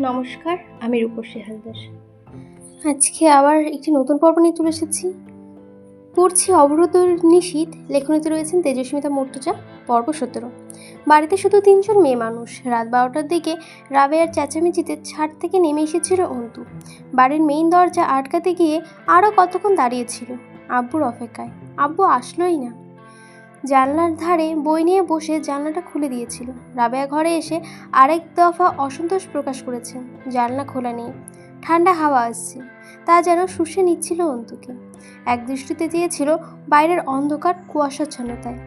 নমস্কার, আমি রূপসী হালদার। আজকে আবার একটি নতুন পর্ব নিয়ে চলে এসেছি। পড়ছি অবরোধ নিশীত লেখনীতে রয়েছেন তেজস্মিতা মূর্তজা, পর্ব সতেরো। বাড়িতে শুধু তিনজন মেয়ে মানুষ। রাত বারোটার দিকে রাবেয়ার চেঁচামেচিতে ছাদ থেকে নেমে এসেছিল অন্তু। বাড়ির মেইন দরজা আটকাতে গিয়ে আরও কতক্ষণ দাঁড়িয়েছিল আব্বুর অপেক্ষায়। আব্বু আসলোই না। জানলার ধারে বই নিয়ে বসে জানলাটা খুলে দিয়েছিল। রাবেয়া ঘরে এসে আরেক দফা অসন্তোষ প্রকাশ করেছে। জানলা খোলা নেই। ঠান্ডা হাওয়া আসছে। তা যেন শুষে নিচ্ছিল অন্তুকে। এক দৃষ্টিতে দিয়েছিল বাইরের অন্ধকার কুয়াশাচ্ছন্নতায়।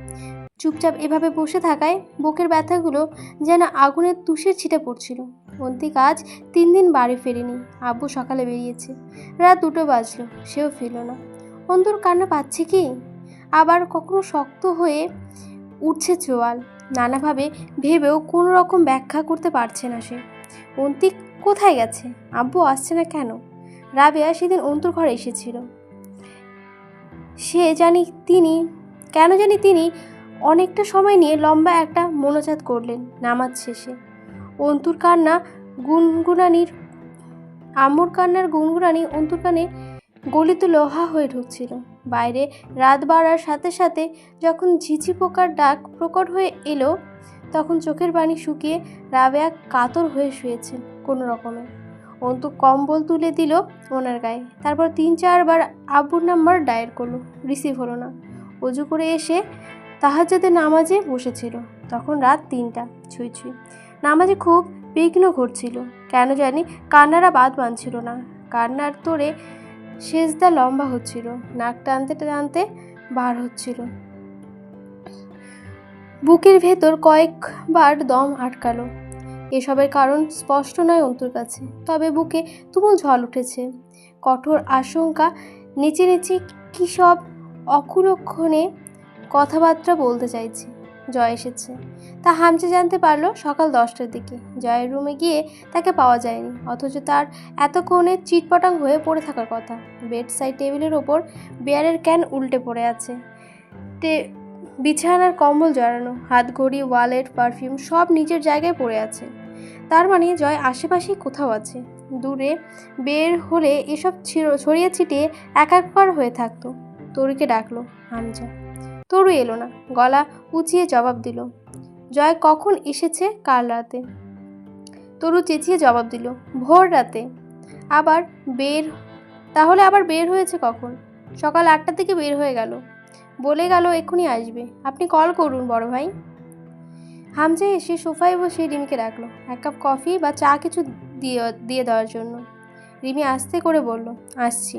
চুপচাপ এভাবে বসে থাকায় বুকের ব্যথাগুলো যেন আগুনের তুষের ছিটে পড়ছিল। অন্তিক আজ তিন দিন বাড়ি ফেরেনি। আব্বু সকালে বেরিয়েছে। রাত দুটো বাজলো। সেও ফিরল না। অন্তুর কান্না পাচ্ছে কি? আবার কখনো শক্ত হয়ে উঠছে চোয়াল নানাভাবে ভেবেও কোনো রকম ব্যাখ্যা করতে পারছে না সে। অন্তিক কোথায় গেছে? আব্বু আসছে না কেন? রাবেয়া সেদিন অন্তর ঘরে এসেছিল। সে জানি তিনি, কেন জানি তিনি অনেকটা সময় নিয়ে লম্বা একটা মনোজাত করলেন নামাজ শেষে। অন্তুর কান্না, গুনগুনানির আম্মুর কান্নার গুনগুনানি অন্তুর কানে গলিত লোহা হয়ে ঢুকছিল। বাইরে রাত বাড়ার সাথে সাথে যখন ঝিঝি পোকার ডাক প্রকট হয়ে এলো, তখন চোখের পানি শুকিয়ে রাবেয়া কাতর হয়ে শুয়েছেন কোনো রকমে। অন্তু কম্বল তুলে দিল ওনার গায়ে। তারপর তিন চারবার আব্বুর নাম্বার ডায়ের করল, রিসিভ হলো না। অজু করে এসে তাহাজাতে নামাজে বসেছিল। তখন রাত তিনটা, ছুঁই ছুঁই। নামাজে খুব বিঘ্ন ঘটছিল। কেন জানি কান্নারা বাদ বাঁধছিল না। কান্নার তোরে সেজদা লম্বা হচ্ছিল, নাক টানতে টানতে বার হচ্ছিল। বুকের ভেতর কয়েকবার দম আটকালো। এসবের কারণ স্পষ্ট নয় অন্তুর কাছে, তবে বুকে তুমুল ঝল উঠেছে। কঠোর আশঙ্কা নেচে নেচে কী সব অকুলক্ষণে কথাবার্তা বলতে চাইছে। জয় এসেছে। তা হামচে জানতে পারল সকাল দশটার দিকে। জয়ের রুমে গিয়ে তাকে পাওয়া যায়নি, অথচ তার এতক্ষণে চিটপটাং হয়ে পড়ে থাকার কথা। বেড সাইড টেবিলের ওপর বিয়ারের ক্যান উল্টে পড়ে আছে। টে বিছানার কম্বল জড়ানো, হাত ঘড়ি, ওয়ালেট, পারফিউম সব নিজের জায়গায় পড়ে আছে। তার মানে জয় আশেপাশেই কোথাও আছে। দূরে বের হলে এসব ছিড়- ছড়িয়ে ছিটিয়ে একাকার হয়ে থাকতো। তরুকে ডাকলো, হামজা। তরু এলো না। গলা উঁচিয়ে জবাব দিল, জয় কখন এসেছে কাল রাতে? তরু চেঁচিয়ে জবাব দিল, ভোর রাতে। আবার বের, তাহলে আবার বের হয়েছে কখন? সকাল আটটার থেকে বের হয়ে গেল। বলে গেল এক্ষুনি আসবে। আপনি কল করুন, বড় ভাই। হামজা এসে সোফায় বসে রিমিকে ডাকলো, এক কাপ কফি বা চা কিছু দিয়ে দিয়ে দেওয়ার জন্য। রিমি আস্তে করে বলল, আসছি।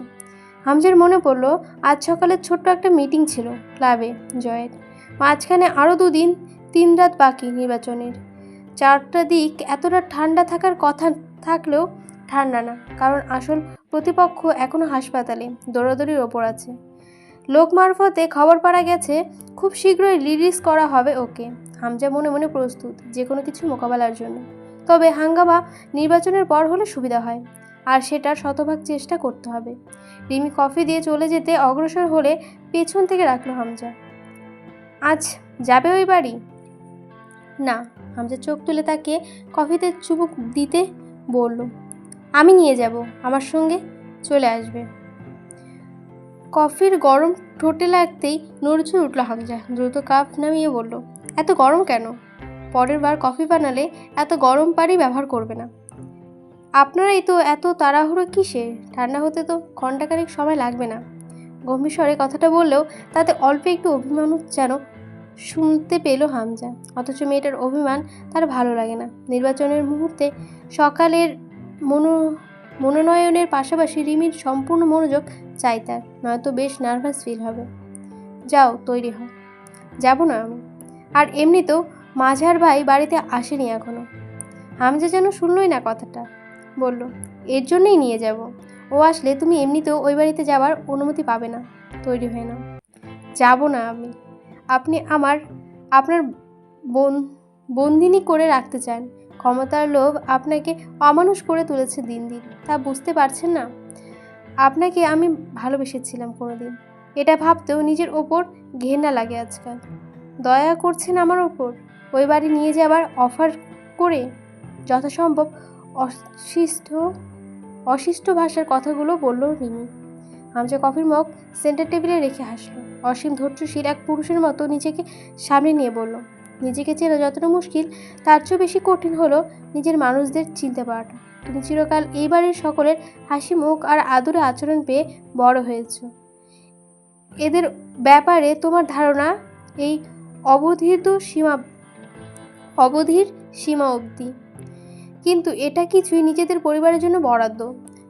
হামজার মনে পড়ল, আজ সকালে ছোট্ট একটা মিটিং ছিল ক্লাবে জয়ের। মাঝখানে আরও দুদিন, তিন রাত বাকি নির্বাচনের। চারটা দিক এতটা ঠান্ডা থাকার কথা থাকলেও ঠান্ডা না, কারণ আসল প্রতিপক্ষ এখনও হাসপাতালে, দৌড়াদৌড়ির ওপর আছে। লোক মারফতে খবর পাড়া গেছে, খুব শীঘ্রই রিলিজ করা হবে ওকে। হামজা মনে মনে প্রস্তুত যে কোনো কিছু মোকাবেলার জন্য। তবে হাঙ্গামা নির্বাচনের পর হলে সুবিধা হয়। আর সেটার শতভাগ চেষ্টা করতে হবে। রিমি কফি দিয়ে চলে যেতে অগ্রসর হলে পেছন থেকে রাখল হামজা। আজ যাবে ওই বাড়ি? না। হামজা চোখ তুলে তাকে কফিতে চুবুক দিতে বলল, আমি নিয়ে যাব, আমার সঙ্গে চলে আসবে। কফির গরম ঠোঁটে লাগতেই নড়চড় উঠল হামজা, দ্রুত কাপ নামিয়ে বলল, এত গরম কেন? পরের বার কফি বানালে এত গরম পানি ব্যবহার করবে না। আপনারাই তো এত তাড়াহুড়ো কিসে ঠান্ডা হতে তো ঘণ্টাখানেক সময় লাগবে না। গম্ভীর স্বরে কথাটা বললেও তাতে অল্প একটু অভিমান যেন শুনতে পেল হামজা। অথচ মেয়েটার অভিমান তার ভালো লাগে না। নির্বাচনের মুহূর্তে সকালের মনো, মনোনয়নের পাশাপাশি রিমির সম্পূর্ণ মনোযোগ চাই তার, নয়তো বেশ নার্ভাস ফিল হবে। যাও, তৈরি হও। যাব না আমি। আর এমনিতেও মাঝার ভাই বাড়িতে আসেনি এখনও হামজা যেন শুনলই না কথাটা। বলল, এর জন্যই নিয়ে যাব। ও আসলে তুমি এমনিতেও ওই বাড়িতে যাওয়ার অনুমতি পাবে না। তৈরি হয়ে না। যাব না আমি। আপনি আমার, আপনার বন, বন্দিনী করে রাখতে চান। ক্ষমতার লোভ আপনাকে অমানুষ করে তুলেছে দিন দিন। তা বুঝতে পারছেন না? আপনাকে আমি ভালোবেসেছিলাম কোনোদিন। এটা ভাবতেও নিজের ওপর ঘেন্না লাগে আজকাল। দয়া করছেন আমার ওপর। ওই বাড়ি নিয়ে যাবার অফার করে যথাসম্ভব অশিষ্ট অশিষ্ট ভাষার কথাগুলো বলল রিমি। হামজা কফির মগ সেন্টার টেবিলে রেখে হাসলো। অসীম ধৈর্যশীল এক পুরুষের মতো নিজেকে সামনে নিয়ে বলল, নিজেকে চেনা যতটা মুশকিল, তার চেয়েও বেশি কঠিন হলো নিজের মানুষদের চিনতে পারাটা। তুমি চিরকাল এই বাড়ির সকলের হাসি মুখ আর আদরে আচরণ পেয়ে বড় হয়েছো। এদের ব্যাপারে তোমার ধারণা এই অবধিত সীমা, অবধির সীমা অবধি। কিন্তু এটা কিছুই নিজেদের পরিবারের জন্য বরাদ্দ।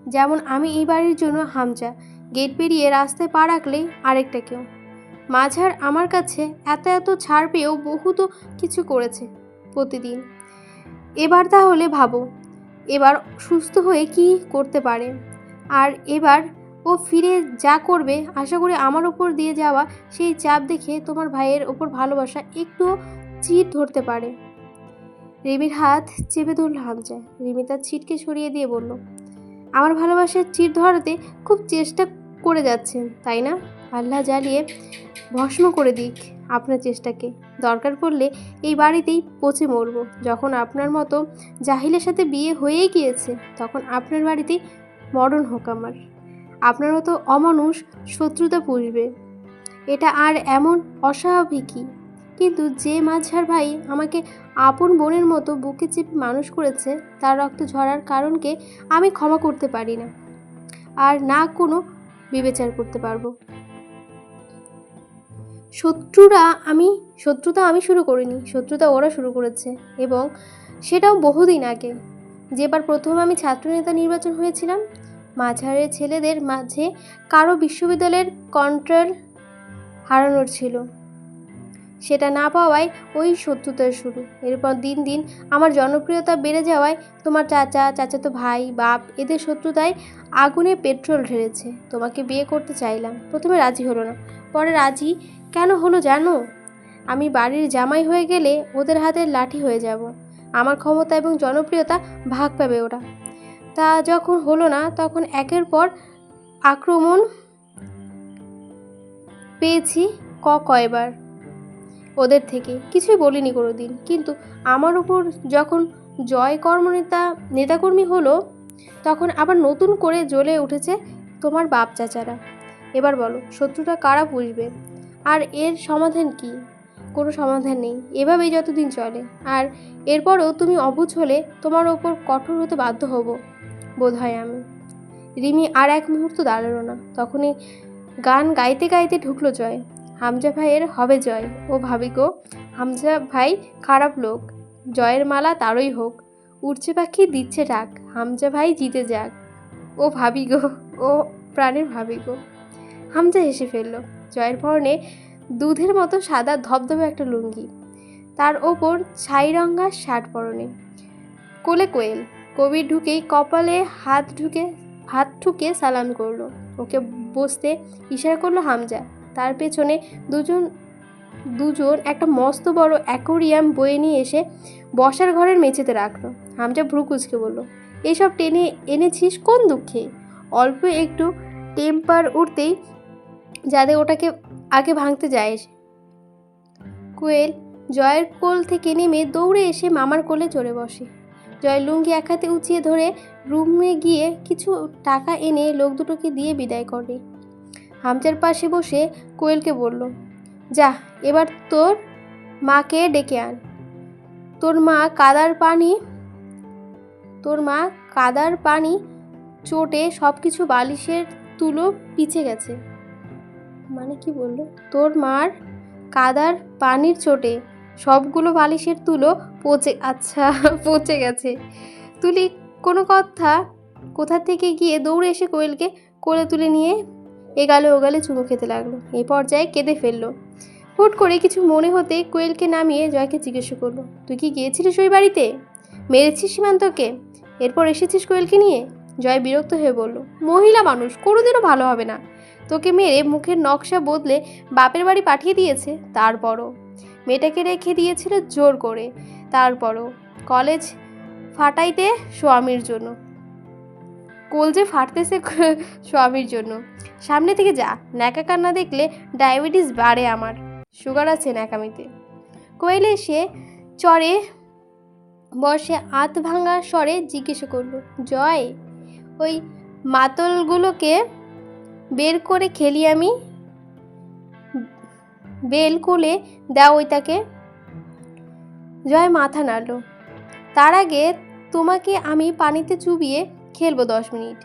যেমন আমি এই বাড়ির জন্য হামজা, গেট পেরিয়ে রাস্তায় পা রাখলেই আরেকটা কেউ। মাঝার আমার কাছে এত এত ছাড় পেয়েও বহুত কিছু করেছে প্রতিদিন। এবার তাহলে ভাবো, এবার সুস্থ হয়ে কি করতে পারে? আর এবার ও ফিরে যা করবে, আশা করি আমার ওপর দিয়ে যাওয়া সেই চাপ দেখে তোমার ভাইয়ের ওপর ভালোবাসা একটুও চির ধরতে পারে। রিমির হাত চেপে ধরল হামজা। রিমি তার ছিটকে সরিয়ে দিয়ে বলল, আমার ভালোবাসার চিট ধরাতে খুব চেষ্টা করে যাচ্ছেন, তাই না? আল্লাহ জ্বালিয়ে ভস্ম করে দিক আপনার চেষ্টাকে। দরকার পড়লে এই বাড়িতেই পচে মরব। যখন আপনার মতো জাহিলের সাথে বিয়ে হয়েই গিয়েছে, তখন আপনার বাড়িতেই মরণ হোক আমার। আপনার মতো অমানুষ শত্রুতা পুষবে। এটা আর এমন অস্বাভাবিকই। কিন্তু যে মাঝার ভাই আমাকে আপন বোনের মতো বুকে চেপে মানুষ করেছে, তার রক্ত ঝরার কারণকে আমি ক্ষমা করতে পারি না। আর না কোনো বিবেচার করতে পারব। শত্রুরা আমি, শত্রুতা আমি শুরু করিনি, শত্রুতা ওরা শুরু করেছে। এবং সেটাও বহুদিন আগে। যেবার প্রথম আমি ছাত্রনেতা নির্বাচন হয়েছিলাম মাঝারের ছেলেদের মাঝে কারও বিশ্ববিদ্যালয়ের কন্ট্রোল হারানোর ছিল। সেটা না পাওয়ায় ওই শত্রুতার শুরু। এরপর দিন দিন আমার জনপ্রিয়তা বেড়ে যাওয়ায় তোমার চাচা, চাচাতো ভাই, বাপ এদের শত্রুতায় আগুনে পেট্রোল ঢেলেছে। তোমাকে বিয়ে করতে চাইলাম। প্রথমে রাজি হলো না। পরে রাজি কেন হলো জানো? আমি বাড়ির জামাই হয়ে গেলে ওদের হাতে লাঠি হয়ে যাব। আমার ক্ষমতা এবং জনপ্রিয়তা ভাগ পাবে ওরা। তা যখন হলো না, তখন একের পর আক্রমণ পেয়েছি ক কয়বার। ওদের থেকে। কিছুই বলিনি কোনো দিন কিন্তু আমার উপর যখন জয় কর্মনেতা, নেতাকর্মী হলো, তখন আবার নতুন করে জ্বলে উঠেছে তোমার বাপ চাচারা। এবার বলো শত্রুটা কারা পুষবে? আর এর সমাধান কি? কোনো সমাধান নেই। এভাবেই যতদিন চলে। আর এরপরও তুমি অবুঝ হলে তোমার ওপর কঠোর হতে বাধ্য হব বোধ হয় আমি। রিমি আর এক মুহূর্ত দাঁড়াল না। তখনই গান গাইতে গাইতে ঢুকলো জয়। হামজা ভাইয়ের হবে জয়। ও ভাবি গো, হামজা ভাই খারাপ লোক। জয়ের মালা তারই হোক। উড়ছে পাখি দিচ্ছে ডাক। হামজা ভাই জিতে যাক। ও ভাবি গো, ও প্রাণের ভাবি গো। হামজা হেসে ফেলল। জয়ের পরনে দুধের মতো সাদা ধবধবে একটা লুঙ্গি। তার ওপর ছাইরঙ্গা শার্ট পরনে। কোলে কোয়েল। কবির ঢুকেই কপালে হাত ঢুকে, হাত ঠুকে সালাম করল। ওকে বসতে ইশারা করল হামজা তার পেছনে দুজন দুজন একটা মস্ত বড় অ্যাকোরিয়াম বয়ে নিয়ে এসে বসার ঘরের মেঝেতে রাখল। হামজা ভ্রু কুচকে বলল, এসব টেনে এনেছিস কোন দুঃখে? অল্প একটু টেম্পার উঠতেই যাতে ওটাকে আগে ভাঙতে যায় কোয়েল, জয়ের কোল থেকে নেমে দৌড়ে এসে মামার কোলে চড়ে বসে। জয় লুঙ্গি এক হাতে উঁচিয়ে ধরে রুমে গিয়ে কিছু টাকা এনে লোক দুটোকে দিয়ে বিদায় করে। হামজার পাশে বসে কোয়েলকে বলল, যা, এবার তোর মাকে ডেকে আন। তোর মা কাদার পানি, তোর মা কাদার পানি চোটে সব কিছু বালিশের তুলো পিছে গেছে। মানে কি বলল? তোর মার কাদার পানির চোটে সবগুলো বালিশের তুলো পচে আচ্ছা পচে গেছে। তুলি, কোনো কথা? কোথা থেকে গিয়ে দৌড়ে এসে কোয়েলকে কোলে তুলে নিয়ে এগালে ওগালে চুমু খেতে লাগল। এই পর্যায়ে কেঁদে ফেলল। হুট করে কিছু মনে হতে কোয়েলকে নামিয়ে জয়কে জিজ্ঞেস করল, তুই কি গিয়েছিলিস ওই বাড়িতে? মেরেছিস সীমান্তকে? এরপর এসেছিস কোয়েলকে নিয়ে? জয় বিরক্ত হয়ে বলল, মহিলা মানুষ, কোনোদিনও ভালো হবে না। তোকে মেরে মুখের নকশা বদলে বাপের বাড়ি পাঠিয়ে দিয়েছে, তারপরও। মেয়েটাকে রেখে দিয়েছিল জোর করে, তারপরও। কলেজ ফাটাইতে স্বামীর জন্য। কলজে ফাটতেছে স্বামীর জন্য। সামনে থেকে যা, ন্যাকা কান্না দেখলে ডায়াবেটিস বাড়ে আমার। সুগার আছে ন্যাকামিতে। কোয়েল এসে চরে বসে আত ভাঙা স্বরে জিজ্ঞেস করল, জয়, ওই মাতলগুলোকে বের করে খেলি আমি? বেল কুলে দাও ওই তাকে জয় মাথা নাড়ল, তার আগে তোমাকে আমি পানিতে চুবিয়ে খেলব দশ মিনিট।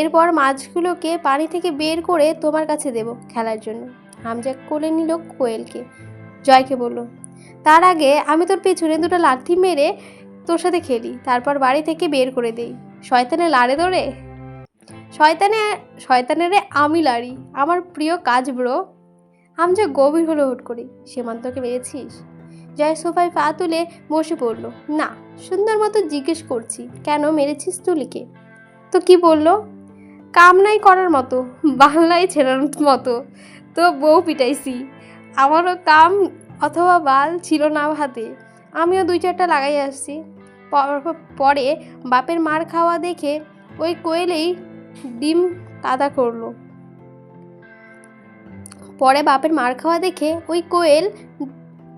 এরপর মাছগুলোকে পানি থেকে বের করে তোমার কাছে দেব খেলার জন্য। হামজা কোলে নিল কোয়েলকে। জয়কে বলল, তার আগে আমি তোর পেছনে দুটো লাঠি মেরে তোর সাথে খেলি, তারপর বাড়ি থেকে বের করে দেই। শয়তানে লাড়ে ধরে? শয়তানে, শয়তানের আমি লাড়ি, আমার প্রিয় কাজ ব্রো। হামজা গভীর হলো হুট করি। সীমান্তকে পেয়েছিস জয় সোফায় পা তুলে বসে পড়ল, না। সুন্দর মতো জিজ্ঞেস করছি, কেন মেরেছিস তুলিকে? তো কি বলল? কামনাই করার মতো, বাংলায় ছেড়ার মতো, তো বউ পিটাইছি। আমারও কাম অথবা বাল ছিল না হাতে। আমিও দুই চারটা লাগাই আসছি। পরে বাপের মার খাওয়া দেখে ওই কোয়েলেই ডিম কাদা করল। পরে বাপের মার খাওয়া দেখে ওই কোয়েল,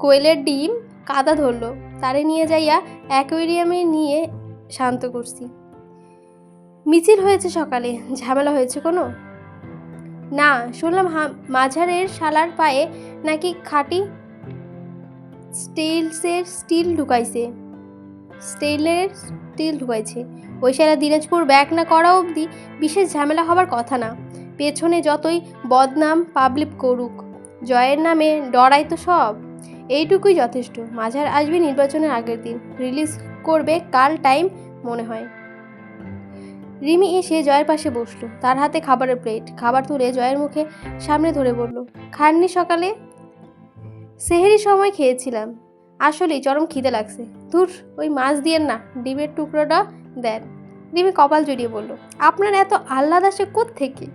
কোয়েলের ডিম কাদা ধরলো। তারে নিয়ে যাইয়া অ্যাকোয়ারিয়ামে নিয়ে শান্ত করছি। মিছিল হয়েছে সকালে, ঝামেলা হয়েছে কোনো? না, শুনলাম মাঝারের শালার পায়ে নাকি খাঁটি স্টিলসের স্টিল ঢুকাইছে। স্টিলের স্টিল ঢুকাইছে। ওই শালা দিনাজপুর ব্যাক না করা অবধি বিশেষ ঝামেলা হবার কথা না। পেছনে যতই বদনাম পাবলিক করুক, জয়ের নামে ডরাই তো সব। এইটুকুই যথেষ্ট। মাঝার আসবে নির্বাচনের আগের দিন। রিলিজ করবে কাল টাইম মনে হয়। রিমি এসে জয়ের পাশে বসল। তার হাতে খাবারের প্লেট। খাবার তুলে জয়ের মুখে সামনে ধরে বলল, খাননি সকালে? সেহেরি সময় খেয়েছিলাম। আসলেই চরম খিদে লাগছে। ধুর, ওই মাছ দিয়েন না, ডিমের টুকরোটা দেন। রিমি কপাল জড়িয়ে বলল, আপনার এত আহ্লাদ আসে থেকে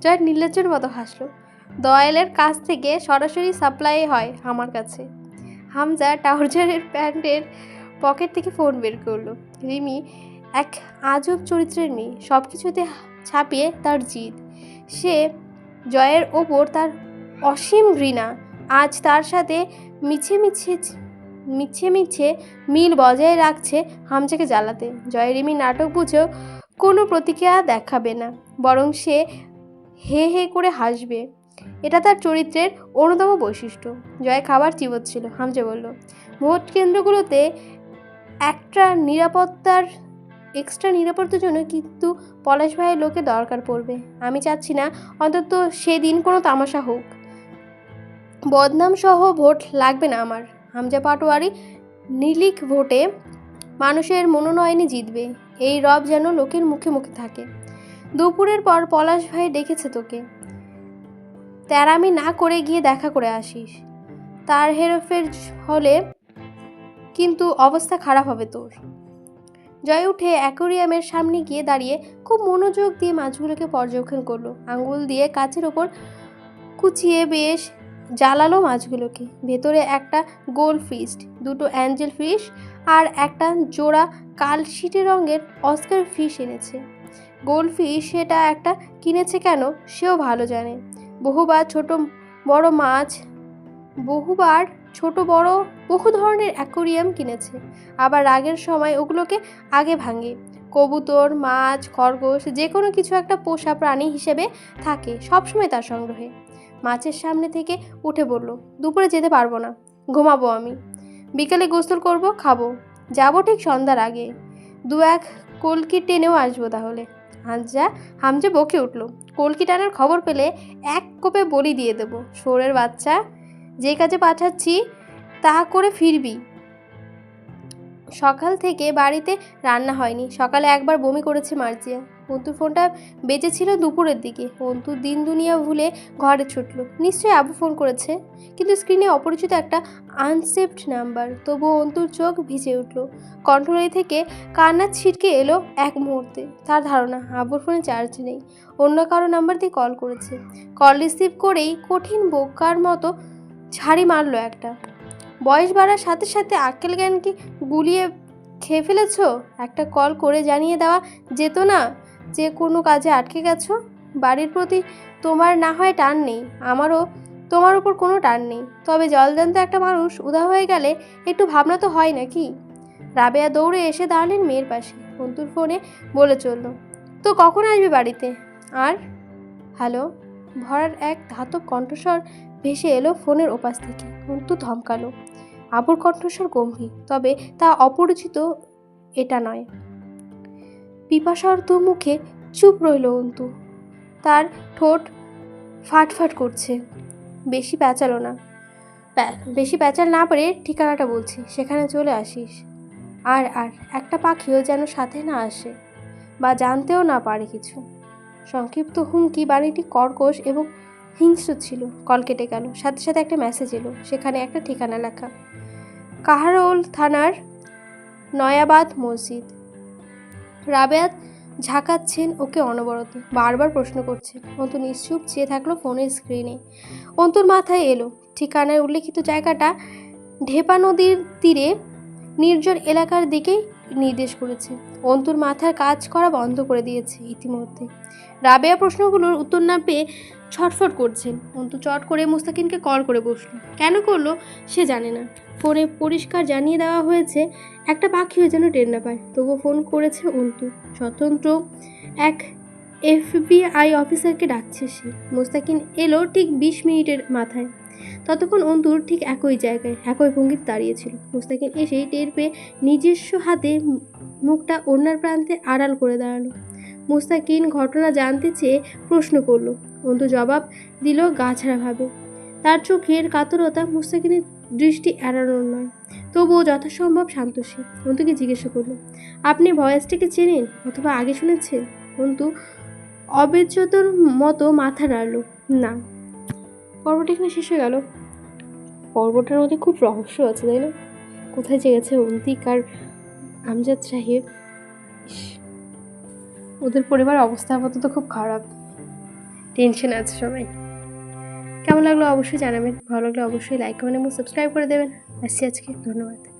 জয়ের নির্লজ্জের মতো হাসলো, দয়ালের কাছ থেকে সরাসরি সাপ্লাই হয় আমার কাছে। হামজা টাউজারের প্যান্টের পকেট থেকে ফোন বের করল। রিমি এক আজব চরিত্রের মেয়ে সব কিছুতে ছাপিয়ে তার জিদ। সে জয়ের ওপর তার অসীম ঘৃণা, আজ তার সাথে মিছে মিছে মিছে মিছে মিল বজায় রাখছে হামজাকে জ্বালাতে। জয় রিমি নাটক বুঝেও কোনো প্রতিক্রিয়া দেখাবে না, বরং সে হে হে করে হাসবে। এটা তার চরিত্রের অন্যতম বৈশিষ্ট্য। জয় খাবার চিবোচ্ছিল, হামজা বলল, ভোট কেন্দ্রগুলোতে একটা নিরাপত্তার এক্সট্রা নিরাপত্তার জন্য কিন্তু পলাশ ভাইয়ের লোকে দরকার পড়বে। আমি চাচ্ছি না, অন্তত সেদিন কোনো তামাশা হোক। বদনাম সহ ভোট লাগবে না আমার। হামজা পাটোয়ারি নিলিক ভোটে মানুষের মনোনয়নে জিতবে। এই রব যেন লোকের মুখে মুখে থাকে। দুপুরের পর পলাশ ভাই ডেকেছে তোকে। তেরামি না করে গিয়ে দেখা করে আসিস। তার হেরফের হলে কিন্তু অবস্থা খারাপ হবে তোর। জয় উঠে অ্যাকোরিয়ামের সামনে গিয়ে দাঁড়িয়ে খুব মনোযোগ দিয়ে মাছগুলোকে পর্যবেক্ষণ করল। আঙ্গুল দিয়ে কাছের ওপর কুচিয়ে বেশ জ্বালালো মাছগুলোকে। ভেতরে একটা গোল ফিশ দুটো অ্যাঞ্জেল ফিশ আর একটা জোড়া কালশিটে রঙের অস্কার ফিশ এনেছে। গোল ফিশ সেটা একটা কিনেছে কেন সেও ভালো জানে। বহুবার ছোট বড় মাছ, বহুবার ছোট বড় বহু ধরনের অ্যাকোরিয়াম কিনেছে। আবার রাগের সময় ওগুলোকে আগে ভাঙে। কবুতর, মাছ, খরগোশ যে কোনো কিছু একটা পোষা প্রাণী হিসেবে থাকে, সবসময় তার সংগ্রহে। মাছের সামনে থেকে উঠে বলল, দুপুরে যেতে পারব না, ঘুমাবো আমি। বিকেলে গোসল করব, খাব। যাব ঠিক সন্ধ্যার আগে। দু এক কলকি টেনেও আসব তাহলে। হামজা হামজা বকে উঠল কলকি টানার খবর পেলে এক কোপে বলি দিয়ে দেব। শোরের বাচ্চা, যে কাজে পাঠাচ্ছি তা করে ফিরবি। সকাল থেকে বাড়িতে রান্না হয়নি। সকালে একবার বমি করেছে মার্জিয়া। অন্তুর ফোনটা বেজেছিল দুপুরের দিকে। অন্তু দিন দুনিয়া ভুলে ঘরে ছুটলো। নিশ্চয়ই আবু ফোন করেছে, কিন্তু স্ক্রিনে অপরিচিত একটা আনসেভড নাম্বার। তবুও অন্তুর চোখ ভিজে উঠল। কন্ট্রোলে থেকে কান্না ছিটকে এলো এক মুহূর্তে। তার ধারণা, আবুর ফোনে চার্জ নেই। অন্য কারও নাম্বার দিয়ে কল করেছে। কল রিসিভ করেই কঠিন বোকার মতো ছাড়ি মারলো একটা। বয়স বাড়ার সাথে সাথে আক্কেল জ্ঞান কি গুলিয়ে খেয়ে ফেলেছ? একটা কল করে জানিয়ে দেওয়া যেত না? যে কোনো কাজে আটকে গেছো? বাড়ির প্রতি তোমার না হয় টান নেই, আমারও তোমার উপর কোনো টান নেই। তবে জলদান্ত একটা মানুষ উদা হয়ে গেলে একটু ভাবনা তো হয় নাকি? রাবেয়া দৌড়ে এসে দাঁড়ালেন মেয়ের পাশে। অন্তুর ফোনে বলে চলল, তো কখন আসবে বাড়িতে? আর? হ্যালো? ভরার এক ধাতব কণ্ঠস্বর ভেসে এলো ফোনের ওপাশ থেকে। অন্তু ধমকালো আবুর কণ্ঠস্বর গম্ভীর, তবে তা অপরিচিত এটা নয়। পিপাসার দু মুখে চুপ রইল অন্তু। তার ঠোঁট ফাটফাট করছে। বেশি প্যাঁচালো না। বেশি প্যাঁচাল না পারে ঠিকানাটা বলছি, সেখানে চলে আসিস। আর আর, একটা পাখিও যেন সাথে না আসে বা জানতেও না পারে কিছু। সংক্ষিপ্ত হুমকি, বাড়িটি কর্কশ এবং হিংস্র ছিল। কল কেটে গেল। সাথে সাথে একটা মেসেজ এলো। সেখানে একটা ঠিকানা লেখা। কাহারোল থানার নয়াবাদ মসজিদ। রাবেয়াত ঝাঁকাচ্ছেন ওকে অনবরত, বারবার প্রশ্ন করছেন অন্তু নিশ্চুপ চেয়ে থাকল ফোনের স্ক্রিনে। অন্তুর মাথায় এলো। ঠিকানায় উল্লেখিত জায়গাটা ঢেপা নদীর তীরে নির্জন এলাকার দিকেই নির্দেশ করেছে। অন্তুর মাথার কাজ করা বন্ধ করে দিয়েছে ইতিমধ্যে। রাবেয়া প্রশ্নগুলোর উত্তর না পেয়ে ছটফট করছেন অন্তু চট করে মুস্তাকিনকে কল করে বসল। কেন করল সে জানে না। ফোনে পরিষ্কার জানিয়ে দেওয়া হয়েছে, একটা পাখিও যেন টের না পায়। তবুও ফোন করেছে অন্তু। স্বতন্ত্র এক এফবিআই অফিসারকে ডাকছে সে। মোস্তাকিন এলো ঠিক বিশ মিনিটের মাথায়। ততক্ষণ অন্তুর ঠিক একই জায়গায়, একই ভঙ্গিতে দাঁড়িয়েছিল মোস্তাকিন এসেই টের পেয়ে নিজস্ব হাতে মুখটা অন্যার প্রান্তে আড়াল করে দাঁড়াল। মুস্তাকিন ঘটনা জানতে চেয়ে প্রশ্ন করল। অন্তু জবাব দিল গাছাড়াভাবে তার চোখের কাতরতা মুস্তাকিনের দৃষ্টি এড়ানোর নয়। তবুও যথাসম্ভব শান্তশীল অন্তুকে জিজ্ঞাসা করল আপনি ভয়েসটাকে চেনেন অথবা আগে শুনেছেন? অন্তু অবেচতর মতো মাথা নাড়ল না। পর্বটি এখানে শেষ হয়ে গেল। পর্বটার মধ্যে খুব রহস্য আছে তাই না? কোথায় যে গেছে অন্তিক আর আমজাদ সাহেব? ইস, ওদের পরিবার অবস্থা আপাতত খুব খারাপ। টেনশন আছে সবাই। কেমন লাগল অবশ্যই জানাবেন, ভালো লাগলে অবশ্যই লাইক করবেন এবং সাবস্ক্রাইব করে দেবেন। আসছি আজকে, ধন্যবাদ।